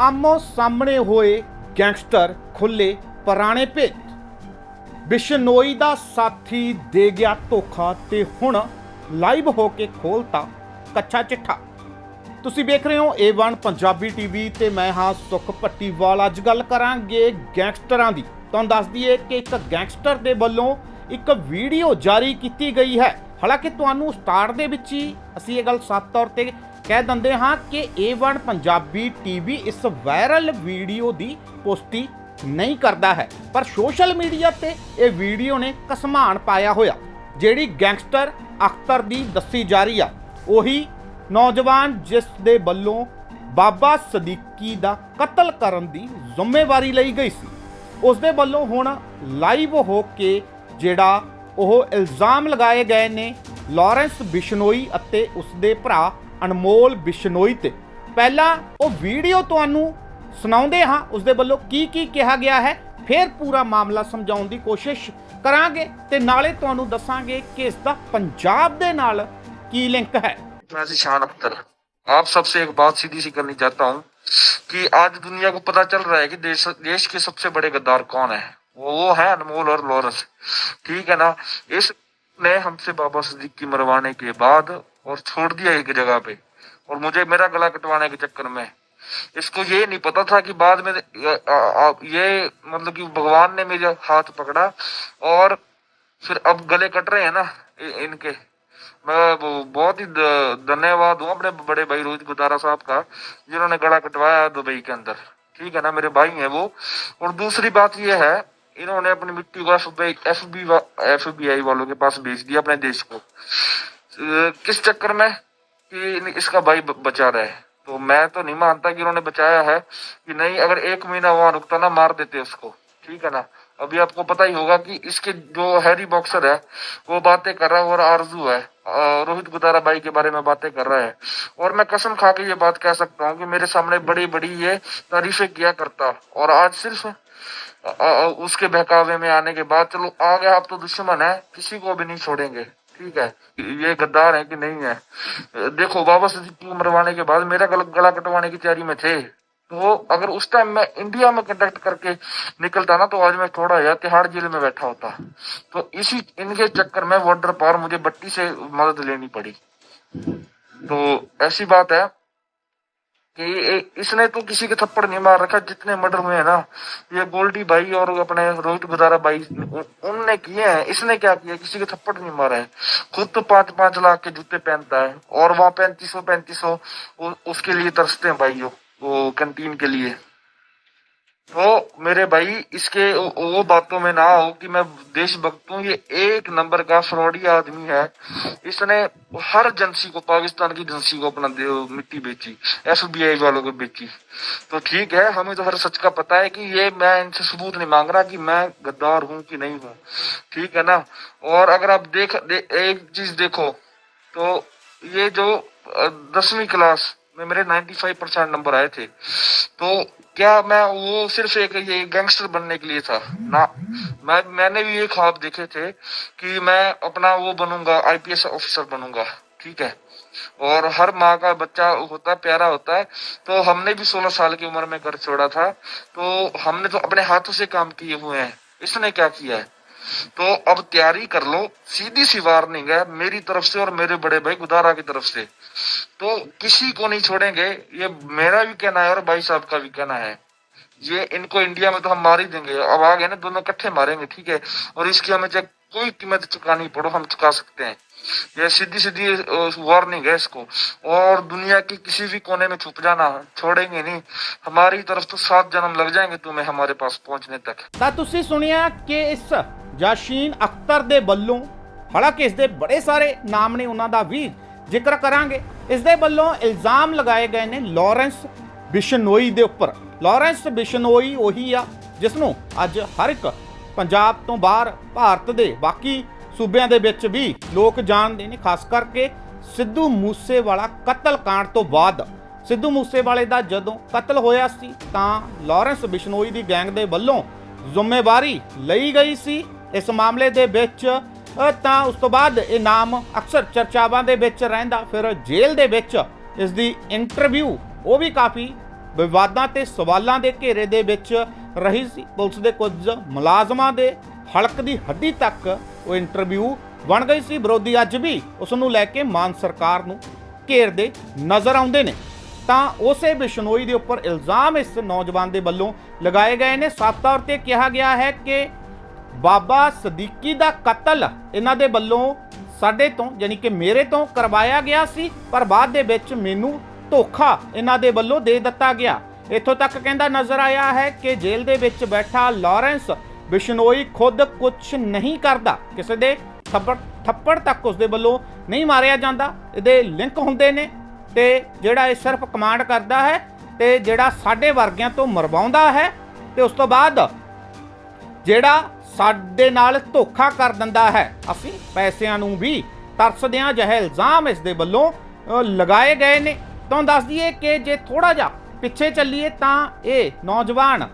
ਆਮੋ ਸਾਹਮਣੇ ਹੋਏ ਗੈਂਗਸਟਰ ਖੁੱਲੇ ਪੁਰਾਣੇ ਭੇਤ। ਬਿਸ਼ਨੋਈ ਦਾ ਸਾਥੀ ਦੇ ਗਿਆ ਧੋਖਾ ਤੇ ਹੁਣ ਲਾਈਵ ਹੋ ਕੇ ਖੋਲਤਾ ਕੱਚਾ ਚਿੱਠਾ। ਤੁਸੀਂ ਵੇਖ ਰਹੇ ਹੋ A1 ਪੰਜਾਬੀ ਟੀਵੀ ਤੇ ਮੈਂ ਹਾਂ ਸੁਖ ਭੱਟੀਵਾਲ ਅੱਜ ਗੱਲ ਕਰਾਂਗੇ ਗੈਂਗਸਟਰਾਂ ਦੀ। ਤੁਹਾਨੂੰ ਦੱਸ ਦਈਏ ਕਿ ਇੱਕ ਗੈਂਗਸਟਰ ਦੇ ਵੱਲੋਂ ਇੱਕ ਵੀਡੀਓ ਜਾਰੀ ਕੀਤੀ ਗਈ ਹੈ। ਹਾਲਾਂਕਿ ਤੁਹਾਨੂੰ ਸਟਾਰਟ ਦੇ ਵਿੱਚ ਹੀ ਅਸੀਂ ਇਹ ਗੱਲ ਸਾਫ਼ ਤੌਰ ਤੇ ਕਹਿ ਦਿੰਦੇ ਹਾਂ ਕਿ A1 ਪੰਜਾਬੀ ਟੀਵੀ ਇਸ ਵਾਇਰਲ ਵੀਡੀਓ ਦੀ ਪੁਸ਼ਟੀ ਨਹੀਂ ਕਰਦਾ ਹੈ। ਪਰ ਸੋਸ਼ਲ ਮੀਡੀਆ ਤੇ ਇਹ ਵੀਡੀਓ ਨੇ ਕਸਮਾਨ ਪਾਇਆ ਹੋਇਆ। ਜਿਹੜੀ ਗੈਂਗਸਟਰ ਅਖਤਰ ਦੀ ਦੱਸੀ ਜਾ ਰਹੀ ਆ, ਉਹੀ ਨੌਜਵਾਨ ਜਿਸ ਦੇ ਵੱਲੋਂ ਬਾਬਾ ਸਦੀਕੀ ਦਾ ਕਤਲ ਕਰਨ ਦੀ ਜ਼ਿੰਮੇਵਾਰੀ ਲਈ ਗਈ ਸੀ। ਉਸ ਦੇ ਵੱਲੋਂ ਹੁਣ ਲਾਈਵ ਹੋ ਕੇ ਜਿਹੜਾ ਉਹ ਇਲਜ਼ਾਮ ਲਗਾਏ ਗਏ ਨੇ, ਲਾਰੈਂਸ ਬਿਸ਼ਨੋਈ ਅਤੇ ਉਸ ਦੇ ਭਰਾ ਅਨਮੋਲ ਬਿਸ਼ਨੋਈ ਤੇ ਪਹਿਲਾਂ ਉਹ ਵੀਡੀਓ ਤੁਹਾਨੂੰ ਸੁਣਾਉਂਦੇ ਹਾਂ ਉਸ ਦੇ ਵੱਲੋਂ ਕੀ ਕੀ ਕਿਹਾ ਗਿਆ ਹੈ ਫਿਰ ਪੂਰਾ ਮਾਮਲਾ ਸਮਝਾਉਣ ਦੀ ਕੋਸ਼ਿਸ਼ ਕਰਾਂਗੇ ਤੇ ਨਾਲੇ ਤੁਹਾਨੂੰ ਦੱਸਾਂਗੇ ਕਿ ਇਸ ਦਾ ਪੰਜਾਬ ਦੇ ਨਾਲ ਕੀ ਲਿੰਕ ਹੈ मैं जिशान अख्तर आप सबसे एक बात सीधी सी करनी चाहता हूँ कि आज दुनिया को पता चल रहा है कि देश देश के सबसे बड़े गद्दार कौन है वो वो है अनमोल और लॉरेंस ठीक है ना इस ने हमसे बाबा सदीक की मरवाने के बाद और छोड़ दिया एक जगह पे। और मुझे मेरा गला कटवाने के चक्कर में। इसको ये नहीं पता था कि बाद में, ये मतलब कि भगवान ने मेरे हाथ पकड़ा और फिर अब गले कट रहे हैं ना इनके। मैं बहुत ही धन्यवाद हूँ अपने बड़े भाई रोहित गुदारा साहब का, जिन्होंने गला कटवाया दुबई के अंदर। ठीक है ना, मेरे भाई हैं वो। और दूसरी बात ये है, इन्होंने अपनी मिट्टी को F B F B I वालों के पास बेच दिया अपने देश को। किस चक्कर में कि इसका भाई बचा रहे? तो मैं तो नहीं मानता कि उन्होंने बचाया है, कि नहीं, अगर एक महीना वहाँ रुकता ना, मार देते उसको। ठीक है ना? अभी आपको पता ही होगा कि इसके जो हैरी बॉक्सर है, वो बातें कर रहा है, और आरज़ू है रोहित गुदारा भाई के बारे में बातें कर रहा है। और मैं कसम खा के ये बात कह सकता हूँ कि मेरे सामने बड़ी बड़ी ये तारीफें किया करता। और आज सिर्फ़ उसके बहकावे में आने के बाद, चलो आ गया आप तो दुश्मन है, किसी को भी नहीं छोड़ेंगे। ठीक है ये गद्दार है कि नहीं है? देखो बाबा सिद्दीक मरवाने के बाद मेरा गला, गला कटवाने की तैयारी में थे। तो अगर उस टाइम मैं इंडिया में कंडक्ट करके निकलता ना तो आज मैं थोड़ा या तिहाड़ जेल में बैठा होता। तो इसी इनके चक्कर में बॉर्डर पार मुझे बट्टी से मदद लेनी पड़ी। तो ऐसी बात है कि इसने तो किसी के थप्पड़ नहीं मार रखा, जितने मर्डर हुए हैं ना। ये गोल्डी भाई और अपने रोहित गुजारा भाई उनने किए हैं, इसने क्या किया? किसी के थप्पड़ नहीं मारा है। खुद तो पाँच पाँच लाख के जूते पहनता है, और वहाँ पैंतीस सौ पैंतीस सौ उसके लिए तरसते हैं भाई वो कैंटीन के लिए। तो मेरे भाई इसके वो- बातों में ना हो कि मैं देशभक्त हूँ ये एक नंबर का फ्रॉडी आदमी है। इसने हर एजेंसी को पाकिस्तान की एजेंसी को अपना मिट्टी बेची एफबीआई वालों को बेची। तो ठीक है हमें तो हर सच का पता है कि ये मैं इनसे सबूत नहीं मांग रहा कि मैं गद्दार हूँ कि नहीं हूँ। ठीक है ना? और अगर आप देख दे, एक चीज़ देखो तो ये जो दसवीं क्लास में मेरे 95 परसेंट नंबर आए थे तो क्या मैं वो सिर्फ़ एक ये गैंगस्टर बनने के लिए था। ना, मैं, मैंने भी ये ख्वाब देखे थे कि मैं अपना वो बनूँगा आईपीएस ऑफिसर बनूँगा, ठीक है? और हर माँ का बच्चा होता है प्यारा होता है तो हमने भी 16 साल की उम्र में घर छोड़ा था। तो हमने तो अपने हाथों से काम किए हुए हैं, इसने क्या किया है? तो अब तैयारी कर लो, सीधी सी वार्निंग है, मेरी तरफ़ से और मेरे बड़े भाई गुदारा की तरफ़ से। तो किसी को नहीं छोड़ेंगे ये मेरा भी कहना है और भाई साहब का भी कहना है ये इनको इंडिया में तो हम मार ही देंगे अब आ गए ना दोनों इकट्ठे मारेंगे ठीक है और इसकी हमें चाहे कोई कीमत चुकानी पड़ो हम चुका सकते हैं ये सीधी सीधी वार्निंग है इसको और दुनिया के किसी भी कोने में छुप जाना छोड़ेंगे नहीं हमारी तरफ तो सात जन्म लग जाएंगे तुम्हें हमारे पास पहुंचने तक ਤਾਂ ਤੁਸੀਂ ਸੁਣਿਆ ਕਿ ਇਸ ਜਾਸ਼ੀਨ ਅਖਤਰ ਦੇ ਵੱਲੋਂ ਹਾਲਾਂਕਿ ਇਸ ਦੇ ਬੜੇ ਸਾਰੇ ਨਾਮ ਨੇ ਉਹਨਾਂ ਦਾ ਵੀ ਜ਼ਿਕਰ ਕਰਾਂਗੇ ਇਸ ਦੇ ਵੱਲੋਂ ਇਲਜ਼ਾਮ ਲਗਾਏ ਗਏ ਨੇ ਲਾਰੈਂਸ ਬਿਸ਼ਨੋਈ ਦੇ ਉੱਪਰ। ਲਾਰੈਂਸ ਬਿਸ਼ਨੋਈ ਉਹੀ ਆ, ਜਿਸ ਨੂੰ ਅੱਜ ਹਰ ਇੱਕ ਪੰਜਾਬ ਤੋਂ ਬਾਹਰ ਭਾਰਤ ਦੇ ਬਾਕੀ ਸੂਬਿਆਂ ਦੇ ਵਿੱਚ ਵੀ ਲੋਕ ਜਾਣਦੇ ਨੇ, ਖਾਸ ਕਰਕੇ ਸਿੱਧੂ ਮੂਸੇਵਾਲਾ ਕਤਲ ਕਾਂਡ ਤੋਂ ਬਾਅਦ। ਸਿੱਧੂ ਮੂਸੇਵਾਲੇ ਦਾ ਜਦੋਂ ਕਤਲ ਹੋਇਆ ਸੀ, ਤਾਂ ਲਾਰੈਂਸ ਬਿਸ਼ਨੋਈ ਦੀ ਗੈਂਗ ਦੇ ਵੱਲੋਂ ਜ਼ਿੰਮੇਵਾਰੀ ਲਈ ਗਈ ਸੀ। ਇਸ ਮਾਮਲੇ ਦੇ ਵਿੱਚ ਤਾਂ ਉਸ ਤੋਂ ਬਾਅਦ ਇਹ ਨਾਮ ਅਕਸਰ ਚਰਚਾਵਾਂ ਦੇ ਵਿੱਚ ਰਹਿੰਦਾ, ਫਿਰ ਜੇਲ੍ਹ ਦੇ ਵਿੱਚ ਇਸ ਦੀ ਇੰਟਰਵਿਊ ਉਹ ਵੀ ਕਾਫੀ ਵਿਵਾਦਾਂ ਤੇ ਸਵਾਲਾਂ ਦੇ ਘੇਰੇ ਦੇ ਵਿੱਚ ਰਹੀ ਸੀ। ਪੁਲਿਸ ਦੇ ਕੁਝ ਮੁਲਾਜ਼ਮਾਂ ਦੇ ਹਲਕ ਦੀ ਹੱਡੀ ਤੱਕ ਉਹ ਇੰਟਰਵਿਊ ਬਣ ਗਈ ਸੀ। ਵਿਰੋਧੀ ਅੱਜ ਵੀ ਉਸ ਨੂੰ ਲੈ ਕੇ ਮਾਨ ਸਰਕਾਰ ਨੂੰ ਘੇਰਦੇ ਨਜ਼ਰ ਆਉਂਦੇ ਨੇ। ਤਾਂ ਉਸੇ ਬਿਸ਼ਨੋਈ ਦੇ ਉੱਪਰ ਇਲਜ਼ਾਮ ਇਸ ਨੌਜਵਾਨ ਦੇ ਵੱਲੋਂ ਲਗਾਏ ਗਏ ਨੇ। ਸਾਫ਼ ਤੌਰ ਤੇ ਕਿਹਾ ਗਿਆ ਹੈ ਕਿ ਬਾਬਾ ਸਦੀਕੀ ਦਾ ਕਤਲ ਇਹਨਾਂ ਦੇ ਵੱਲੋਂ ਸਾਡੇ ਤੋਂ ਯਾਨੀ ਕਿ ਮੇਰੇ ਤੋਂ ਕਰਵਾਇਆ ਗਿਆ ਸੀ, ਪਰ ਬਾਅਦ ਦੇ ਵਿੱਚ ਮੈਨੂੰ ਧੋਖਾ ਇਹਨਾਂ ਦੇ ਵੱਲੋਂ ਦੇ ਦਿੱਤਾ ਗਿਆ। ਇੱਥੋਂ ਤੱਕ ਕਹਿੰਦਾ ਨਜ਼ਰ ਆਇਆ ਹੈ ਕਿ ਜੇਲ੍ਹ ਦੇ ਵਿੱਚ ਬੈਠਾ ਲਾਰੈਂਸ ਬਿਸ਼ਨੋਈ ਖੁਦ ਕੁਝ ਨਹੀਂ ਕਰਦਾ। ਕਿਸੇ ਦੇ ਥੱਪੜ ਥੱਪੜ ਤੱਕ ਉਸ ਦੇ ਵੱਲੋਂ ਨਹੀਂ ਮਾਰਿਆ ਜਾਂਦਾ। ਇਹਦੇ ਲਿੰਕ ਹੁੰਦੇ ਨੇ ਤੇ ਜਿਹੜਾ ਇਹ ਸਿਰਫ ਕਮਾਂਡ ਕਰਦਾ ਹੈ ਤੇ ਜਿਹੜਾ ਸਾਡੇ ਵਰਗਿਆਂ ਤੋਂ ਮਰਵਾਉਂਦਾ ਹੈ ਤੇ ਉਸ ਤੋਂ ਬਾਅਦ ਜਿਹੜਾ ਸਾਡੇ ਨਾਲ ਧੋਖਾ ਕਰ ਦਿੰਦਾ ਹੈ। ਅਸੀਂ ਪੈਸਿਆਂ ਨੂੰ ਵੀ ਤਰਸਦੇ ਹਾਂ, ਜਿਹੇ ਇਲਜ਼ਾਮ ਇਸ ਦੇ ਵੱਲੋਂ ਲਗਾਏ ਗਏ ਨੇ। ਤੁਹਾਨੂੰ ਦੱਸ ਦਈਏ ਕਿ ਜੇ ਥੋੜਾ ਜਿਹਾ ਪਿੱਛੇ ਚੱਲੀਏ ਤਾਂ ਇਹ ਨੌਜਵਾਨ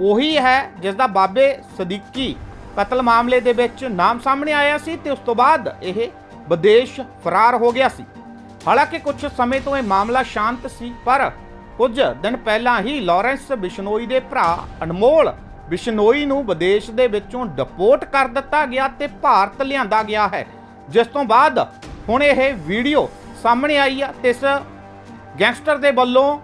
ਉਹੀ ਹੈ ਜਿਸ ਦਾ ਬਾਬੇ ਸਦੀਕੀ ਕਤਲ ਮਾਮਲੇ ਦੇ ਵਿੱਚ ਨਾਮ ਸਾਹਮਣੇ ਆਇਆ ਸੀ ਤੇ ਉਸ ਤੋਂ ਬਾਅਦ ਇਹ ਵਿਦੇਸ਼ ਫਰਾਰ ਹੋ ਗਿਆ ਸੀ। ਹਾਲਾਂਕਿ ਕੁਝ ਸਮੇਂ ਤੋਂ ਇਹ ਮਾਮਲਾ ਸ਼ਾਂਤ ਸੀ, ਪਰ ਕੁਝ ਦਿਨ ਪਹਿਲਾਂ ਹੀ ਲਾਰੈਂਸ ਬਿਸ਼ਨੋਈ ਦੇ ਭਰਾ ਅਨਮੋਲ ਬਿਸ਼ਨੋਈ ਨੂੰ ਵਿਦੇਸ਼ ਦੇ ਵਿੱਚੋਂ ਡਿਪੋਰਟ ਕਰ ਦਿੱਤਾ ਗਿਆ ਤੇ ਭਾਰਤ ਲਿਆਂਦਾ ਗਿਆ ਹੈ। ਜਿਸ ਤੋਂ ਬਾਅਦ ਹੁਣ ਇਹ ਵੀਡੀਓ ਸਾਹਮਣੇ ਆਈ ਆ ਤੇ ਇਸ ਗੈਂਗਸਟਰ ਦੇ ਵੱਲੋਂ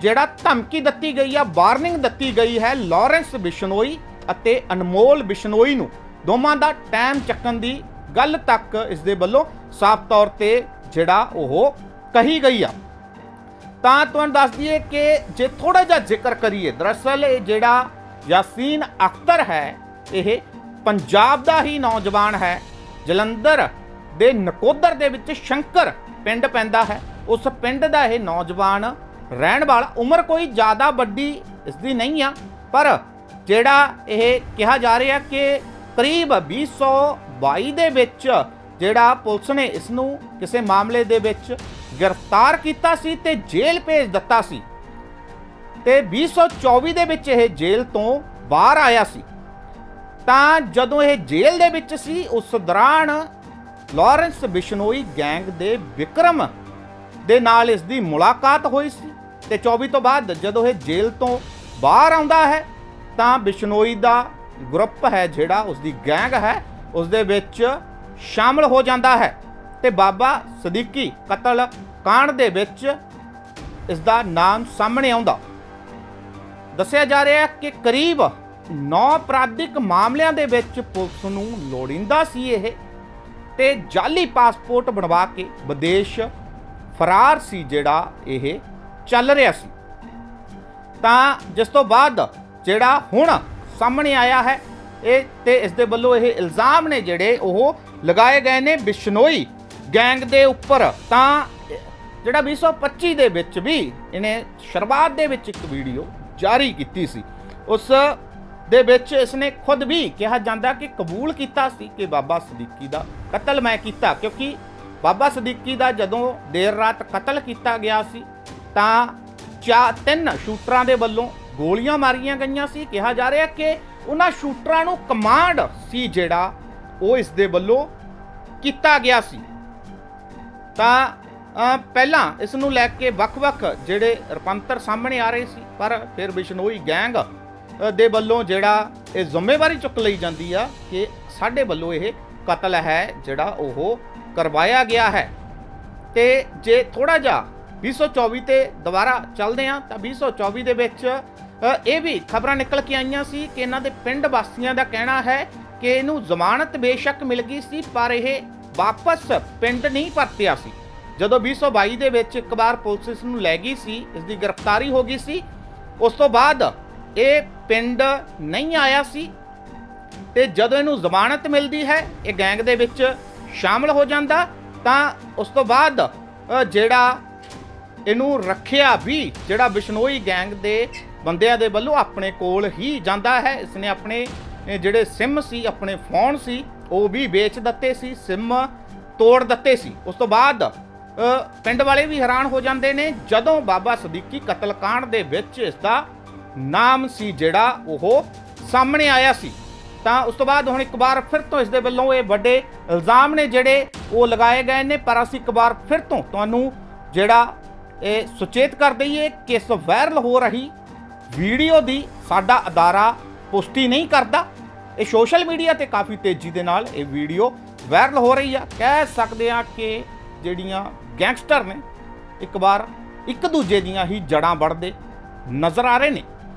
ਜਿਹੜਾ ਧਮਕੀ ਦਿੱਤੀ ਗਈ ਆ ਵਾਰਨਿੰਗ ਦਿੱਤੀ ਗਈ ਹੈ ਲਾਰੈਂਸ ਬਿਸ਼ਨੋਈ ਅਤੇ ਅਨਮੋਲ ਬਿਸ਼ਨੋਈ ਨੂੰ। ਦੋਵਾਂ ਦਾ ਟਾਈਮ ਚੱਕਣ ਦੀ ਗੱਲ ਤੱਕ ਇਸ ਦੇ ਵੱਲੋਂ ਸਾਫ਼ ਤੌਰ ਤੇ ਜਿਹੜਾ ਉਹ ਕਹੀ ਗਈ ਆ। ਤਾਂ ਤੁਹਾਨੂੰ ਦੱਸ ਦਈਏ ਕਿ ਜੇ ਥੋੜਾ ਜਿਹਾ ਜ਼ਿਕਰ ਕਰੀਏ, ਦਰਅਸਲ ਇਹ ਜਿਹੜਾ ਯਾਸੀਨ ਅਖਤਰ ਹੈ, ਇਹ ਪੰਜਾਬ ਦਾ ਹੀ ਨੌਜਵਾਨ ਹੈ। ਜਲੰਧਰ ਦੇ ਨਕੋਦਰ ਦੇ ਵਿੱਚ ਸ਼ੰਕਰ ਪਿੰਡ ਪੈਂਦਾ ਹੈ। ਉਸ ਪਿੰਡ ਦਾ ਇਹ ਨੌਜਵਾਨ ਰਹਿਣ ਵਾਲਾ ਉਮਰ ਕੋਈ ਜ਼ਿਆਦਾ ਵੱਡੀ ਇਸ ਦੀ ਨਹੀਂ ਆ, ਪਰ ਜਿਹੜਾ ਇਹ ਕਿਹਾ ਜਾ ਰਿਹਾ ਕਿ ਕਰੀਬ 2022 ਦੇ ਵਿੱਚ ਜਿਹੜਾ ਪੁਲਿਸ ਨੇ ਇਸ ਨੂੰ ਕਿਸੇ ਮਾਮਲੇ ਦੇ ਵਿੱਚ ਗ੍ਰਿਫਤਾਰ ਕੀਤਾ ਸੀ ਤੇ ਜੇਲ੍ਹ ਭੇਜ ਦਿੱਤਾ ਸੀ। ਤੇ 2024 ਦੇ ਵਿੱਚ ਇਹ ਜੇਲ੍ਹ ਤੋਂ ਬਾਹਰ ਆਇਆ ਸੀ। ਤਾਂ ਜਦੋਂ ਇਹ ਜੇਲ੍ਹ ਦੇ ਵਿੱਚ ਸੀ, ਉਸ ਦੌਰਾਨ ਲਾਰੈਂਸ ਬਿਸ਼ਨੋਈ ਗੈਂਗ ਦੇ ਵਿਕਰਮ ਦੇ ਨਾਲ ਇਸ ਦੀ ਮੁਲਾਕਾਤ ਹੋਈ ਸੀ ਤੇ 24 ਤੋਂ ਬਾਅਦ ਜਦੋਂ ਇਹ ਜੇਲ੍ਹ ਤੋਂ ਬਾਹਰ ਆਉਂਦਾ ਹੈ, ਤਾਂ ਬਿਸ਼ਨੋਈ ਦਾ ਗਰੁੱਪ ਹੈ ਜਿਹੜਾ ਉਸ ਦੀ ਗੈਂਗ ਹੈ, ਉਸ ਦੇ ਵਿੱਚ ਸ਼ਾਮਲ ਹੋ ਜਾਂਦਾ ਹੈ ਤੇ ਬਾਬਾ ਸਦੀਕੀ ਕਤਲ ਕਾਂਡ ਦੇ ਵਿੱਚ ਇਸ ਦਾ ਨਾਮ ਸਾਹਮਣੇ ਆਉਂਦਾ। ਦੱਸਿਆ ਜਾ ਰਿਹਾ ਹੈ ਕਿ ਕਰੀਬ 9 ਅਪਰਾਧਿਕ ਮਾਮਲਿਆਂ ਦੇ ਵਿੱਚ ਪੁਲਿਸ ਨੂੰ ਲੋੜਿੰਦਾ ਸੀ ਇਹ। ਤੇ ਜਾਲੀ ਪਾਸਪੋਰਟ ਬਣਵਾ ਕੇ ਵਿਦੇਸ਼ ਫਰਾਰ ਸੀ ਜਿਹੜਾ ਇਹ ਚੱਲ ਰਿਹਾ ਸੀ। ਤਾਂ ਜਿਸ ਤੋਂ ਬਾਅਦ ਜਿਹੜਾ ਹੁਣ ਸਾਹਮਣੇ ਆਇਆ ਹੈ, ਇਹ ਤੇ ਇਸ ਦੇ ਵੱਲੋਂ ਇਹ ਇਲਜ਼ਾਮ ਨੇ ਜਿਹੜੇ ਉਹ ਲਗਾਏ ਗਏ ਨੇ ਬਿਸ਼ਨੋਈ ਗੈਂਗ ਦੇ ਉੱਪਰ। ਤਾਂ ਜਿਹੜਾ 2025 ਦੇ ਵਿੱਚ ਵੀ ਇਹਨੇ ਸ਼ੁਰੂਆਤ ਦੇ ਵਿੱਚ ਇੱਕ ਵੀਡੀਓ ਜਾਰੀ ਕੀਤੀ ਸੀ। ਉਸ ਦੇ ਵਿੱਚ ਇਸਨੇ ਖੁਦ ਵੀ ਕਿਹਾ ਜਾਂਦਾ ਕਿ ਕਬੂਲ ਕੀਤਾ ਸੀ ਕਿ ਬਾਬਾ ਸਦੀਕੀ ਦਾ ਕਤਲ ਮੈਂ ਕੀਤਾ, ਕਿਉਂਕਿ ਬਾਬਾ ਸਦੀਕੀ ਦਾ ਜਦੋਂ ਦੇਰ ਰਾਤ ਕਤਲ ਕੀਤਾ ਗਿਆ ਸੀ, ਤਾਂ ਚਾ ਤਿੰਨ ਸ਼ੂਟਰਾਂ ਦੇ ਵੱਲੋਂ ਗੋਲੀਆਂ ਮਾਰੀਆਂ ਗਈਆਂ ਸੀ। ਕਿਹਾ ਜਾ ਰਿਹਾ ਕਿ ਉਹਨਾਂ ਸ਼ੂਟਰਾਂ ਨੂੰ ਕਮਾਂਡ ਸੀ ਜਿਹੜਾ ਉਹ ਇਸ ਦੇ ਵੱਲੋਂ ਕੀਤਾ ਗਿਆ ਸੀ। ਤਾਂ ਪਹਿਲਾਂ ਇਸ ਨੂੰ ਲੈ ਕੇ ਵੱਖ-ਵੱਖ ਜਿਹੜੇ ਰਪੰਤਰ ਸਾਹਮਣੇ ਆ ਰਹੇ ਸੀ, ਪਰ ਫਿਰ ਬਿਸ਼ਨੋਈ ਗੈਂਗ ਦੇ ਵੱਲੋਂ ਜਿਹੜਾ ਇਹ ਜ਼ਿੰਮੇਵਾਰੀ ਚੁੱਕ ਲਈ ਜਾਂਦੀ ਆ ਕਿ ਸਾਡੇ ਵੱਲੋਂ ਇਹ ਕਤਲ ਹੈ ਜਿਹੜਾ ਉਹ ਕਰਵਾਇਆ ਗਿਆ ਹੈ। ਤੇ ਜੇ ਥੋੜਾ ਜਿਹਾ 2024 ਤੇ ਦੁਬਾਰਾ ਚੱਲਦੇ ਆ ਤਾਂ 2024 ਦੇ ਵਿੱਚ ਇਹ ਵੀ ਖਬਰਾਂ ਨਿਕਲ ਕੇ ਆਈਆਂ ਸੀ ਕਿ ਇਹਨਾਂ ਦੇ ਪਿੰਡ ਵਾਸੀਆਂ ਦਾ ਕਹਿਣਾ ਹੈ ਕਿ ਇਹਨੂੰ ਜ਼ਮਾਨਤ ਬੇਸ਼ੱਕ ਮਿਲ ਗਈ ਸੀ, ਪਰ ਇਹ ਵਾਪਸ ਪਿੰਡ ਨਹੀਂ ਪਰਤਿਆ ਸੀ। ਜਦੋਂ 2022 ਦੇ ਵਿੱਚ ਇੱਕ ਵਾਰ ਪੁਲਿਸ ਇਸ ਨੂੰ ਲੈ ਗਈ ਸੀ, ਇਸ ਦੀ ਗ੍ਰਿਫਤਾਰੀ ਹੋ ਗਈ ਸੀ, ਉਸ ਤੋਂ ਬਾਅਦ ਇਹ ਪਿੰਡ ਨਹੀਂ ਆਇਆ ਸੀ ਤੇ ਜਦੋਂ ਇਹਨੂੰ ਜ਼ਮਾਨਤ ਮਿਲਦੀ ਹੈ, ਇਹ ਗੈਂਗ ਦੇ ਵਿੱਚ ਸ਼ਾਮਲ ਹੋ ਜਾਂਦਾ, ਤਾਂ ਉਸ ਤੋਂ ਬਾਅਦ ਜਿਹੜਾ ਇਹਨੂੰ ਰੱਖਿਆ ਵੀ, ਜਿਹੜਾ ਬਿਸ਼ਨੋਈ ਗੈਂਗ ਦੇ ਬੰਦਿਆਂ ਦੇ ਵੱਲੋਂ ਆਪਣੇ ਕੋਲ ਹੀ ਜਾਂਦਾ ਹੈ, ਇਸਨੇ ਆਪਣੇ ਜਿਹੜੇ ਸਿਮ ਸੀ, ਆਪਣੇ ਫੋਨ ਸੀ, ਉਹ ਵੀ ਵੇਚ ਦਿੱਤੇ ਸੀ, ਸਿਮ ਤੋੜ ਦਿੱਤੇ ਸੀ। ਉਸ ਤੋਂ ਬਾਅਦ ਪਿੰਡ ਵਾਲੇ ਵੀ ਹੈਰਾਨ ਹੋ ਜਾਂਦੇ ਨੇ ਜਦੋਂ ਬਾਬਾ ਸਦੀਕੀ ਕਤਲਕਾਂਡ ਦੇ ਵਿੱਚ ਇਸ ਦਾ ਨਾਮ ਸੀ ਜਿਹੜਾ ਉਹ ਸਾਹਮਣੇ ਆਇਆ ਸੀ। ਤਾਂ ਉਸ ਤੋਂ ਬਾਅਦ ਹੁਣ ਇੱਕ ਵਾਰ ਫਿਰ ਤੋਂ ਇਸ ਦੇ ਵੱਲੋਂ ਇਹ ਵੱਡੇ ਇਲਜ਼ਾਮ ਨੇ ਜਿਹੜੇ ਉਹ ਲਗਾਏ ਗਏ ਨੇ, ਪਰ ਅਸੀਂ ਇੱਕ ਵਾਰ ਫਿਰ ਤੋਂ ਤੁਹਾਨੂੰ ਜਿਹੜਾ ਇਹ ਸੁਚੇਤ ਕਰ ਦਈਏ ਕਿ ਇਸ ਵਾਇਰਲ ਹੋ ਰਹੀ ਵੀਡੀਓ ਦੀ ਸਾਡਾ ਅਦਾਰਾ ਪੁਸ਼ਟੀ ਨਹੀਂ ਕਰਦਾ। ਇਹ ਸੋਸ਼ਲ ਮੀਡੀਆ ਤੇ ਕਾਫੀ ਤੇਜ਼ੀ ਦੇ ਨਾਲ ਇਹ ਵੀਡੀਓ ਵਾਇਰਲ ਹੋ ਰਹੀ ਆ। ਕਹਿ ਸਕਦੇ ਆ ਕਿ ਜਿਹੜੀਆਂ ਗੈਂਗਸਟਰ ਨੇ ਇੱਕ ਵਾਰ ਇੱਕ ਦੂਜੇ ਦੀਆਂ ਹੀ ਜੜਾਂ ਵੜਦੇ ਨਜ਼ਰ ਆ ਰਹੇ ਨੇ।